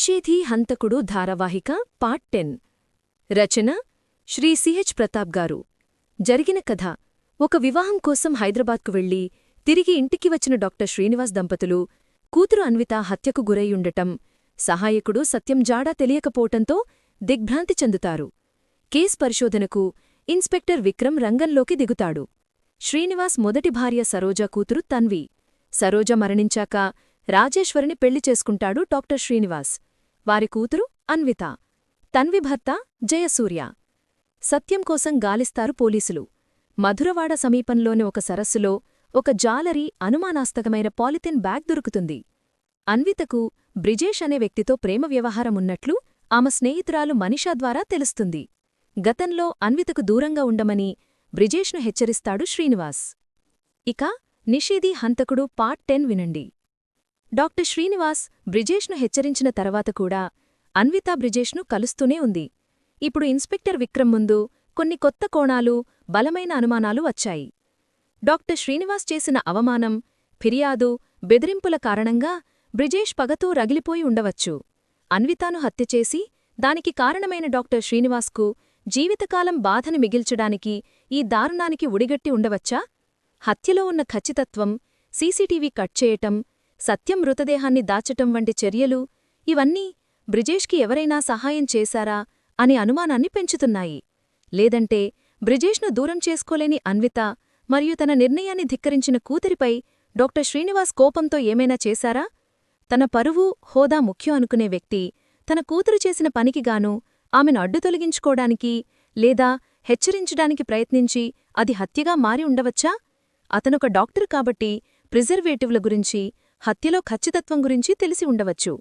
నిషేధీ హంతకుడు ధారావాహిక part ten. రచన శ్రీ సిహెచ్ ప్రతాప్ గారు. జరిగిన కథ. ఒక వివాహం కోసం హైదరాబాద్కు వెళ్ళి తిరిగి ఇంటికి వచ్చిన డాక్టర్ శ్రీనివాస్ దంపతులు కూతురు అన్విత హత్యకు గురయ్యుండటం సహాయకుడు సత్యం జాడా తెలియకపోవటంతో దిగ్భ్రాంతి చెందుతారు. కేస్ పరిశోధనకు ఇన్స్పెక్టర్ విక్రమ్ రంగంలోకి దిగుతాడు. శ్రీనివాస్ మొదటి భార్య సరోజ కూతురు తన్వి. సరోజ మరణించాక రాజేశ్వరిని పెళ్ళి చేసుకుంటాడు డాక్టర్ శ్రీనివాస్. వారి కూతురు అన్విత తన్వి భర్త జయసూర్య. సత్యం కోసం గాలిస్తారు పోలీసులు. మధురవాడ సమీపంలోని ఒక సరస్సులో ఒక జాలరీ అనుమానాస్తకమైన పాలిథిన్ బ్యాగ్ దొరుకుతుంది. అన్వితకు బ్రిజేష్ అనే వ్యక్తితో ప్రేమ వ్యవహారమున్నట్లు ఆమె స్నేహితురాలు మనిషా ద్వారా తెలుస్తుంది. గతంలో అన్వితకు దూరంగా ఉండమని బ్రిజేష్ను హెచ్చరిస్తాడు శ్రీనివాస్. ఇక నిషేధీ హంతకుడు పార్ట్ టెన్ వినండి. డాక్టర్ శ్రీనివాస్ బ్రిజేష్ను హెచ్చరించిన తర్వాత కూడా అన్వితా బ్రిజేష్ను కలుస్తూనే ఉంది. ఇప్పుడు ఇన్స్పెక్టర్ విక్రమ్ ముందు కొన్ని కొత్త కోణాలు బలమైన అనుమానాలు వచ్చాయి. డాక్టర్ శ్రీనివాస్ చేసిన అవమానం ఫిర్యాదు బెదిరింపుల కారణంగా బ్రిజేష్ పగతో రగిలిపోయి ఉండవచ్చు. అన్వితాను హత్యచేసి దానికి కారణమైన డాక్టర్ శ్రీనివాస్కు జీవితకాలం బాధను మిగిల్చడానికి ఈ దారుణానికి ఉడిగట్టి ఉండవచ్చా? హత్యలో ఉన్న ఖచ్చితత్వం సీసీటీవీ కట్ చేయటం సత్యం మృతదేహాన్ని దాచటం వంటి చర్యలు ఇవన్నీ బ్రిజేష్కి ఎవరైనా సహాయం చేశారా అనే అనుమానాన్ని పెంచుతున్నాయి. లేదంటే బ్రిజేష్ను దూరం చేసుకోలేని అన్విత మరియు తన నిర్ణయాన్ని ధిక్కరించిన కూతురిపై డాక్టర్ శ్రీనివాస్ కోపంతో ఏమైనా చేశారా? తన పరువు హోదా ముఖ్యం అనుకునే వ్యక్తి తన కూతురు చేసిన పనికిగాను ఆమెను అడ్డు తొలగించుకోడానికి లేదా హెచ్చరించడానికి ప్రయత్నించి అది హత్యగా మారి ఉండవచ్చా? అతనొక డాక్టర్ కాబట్టి ప్రిజర్వేటివ్ల గురించి హత్యలో ఖచ్చితత్వం గురించి తెలిసి ఉండవచ్చు.